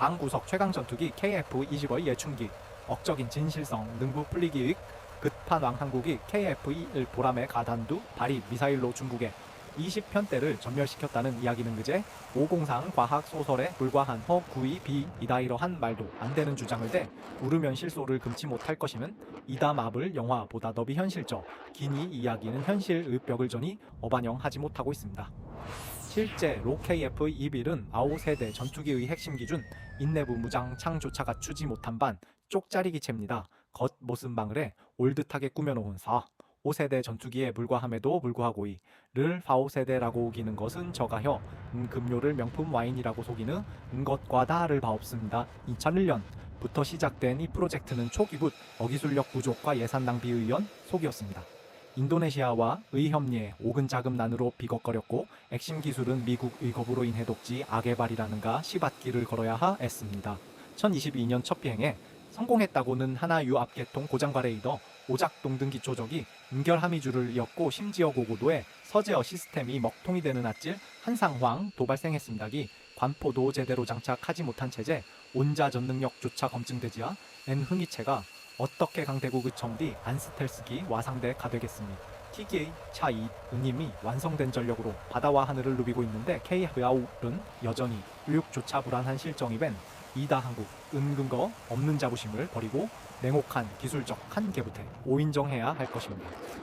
방구석 최강 전투기 KF-20의 예춘기, 억적인 진실성, 능부 풀리기익, 급판왕 한국이 KF-21 보람의 가단두 발입 미사일로 중국에 20편대를 전멸시켰다는 이야기는 그제 503 과학 소설에 불과한 허 구이 비 이다 이러한 말도 안 되는 주장을 대 울으면 실소를 금치 못할 것이면 이다 마블 영화보다 더비 현실적 기니 이야기는 현실의 벽을 전이 어반영하지 못하고 있습니다. 실제 로 KF-21은 아오 세대 전투기의 핵심 기준 인내부 무장 창조차 갖추지 못한 반 쪽짜리 기체입니다. 겉모습망을 해 올듯하게 꾸며놓은 4. 5세대 전투기에 불과함에도 불구하고 이를 4, 5세대라고 우기는 것은 저가혀 음, 금요를 명품 와인이라고 속이는 음, 것과 다를 바 없습니다. 2001년 부터 시작된 이 프로젝트는 초기부 어기술력 부족과 예산 낭비의 연 속이었습니다. 인도네시아와 의 협리에 오근 자금난으로 비겁거렸고 핵심 기술은 미국의 겁으로 인해 독지 아게발이라는가 시밭길을 걸어야 하 했습니다. 2022년 첫 비행에 성공했다고는 하나 유압계통 고장과 레이더 오작동 등 기초적이 은결 함의줄을 이었고 심지어 고고도에 서제어 시스템이 먹통이 되는 아찔 한상황 도발생했습니다기 관포도 제대로 장착하지 못한 체제 온자 전능력조차 검증되지야 N 흥이체가 어떻게 강대국의 청디 안스텔스기 와상대 가 되겠습니까? TGA 차이 은님이 완성된 전력으로 바다와 하늘을 누비고 있는데 KF아울은 여전히 의욕조차 불안한 실정이 벤 이다 한국 은근거 없는 자부심을 버리고 냉혹한 기술적 한계부터 오인정해야 할 것입니다.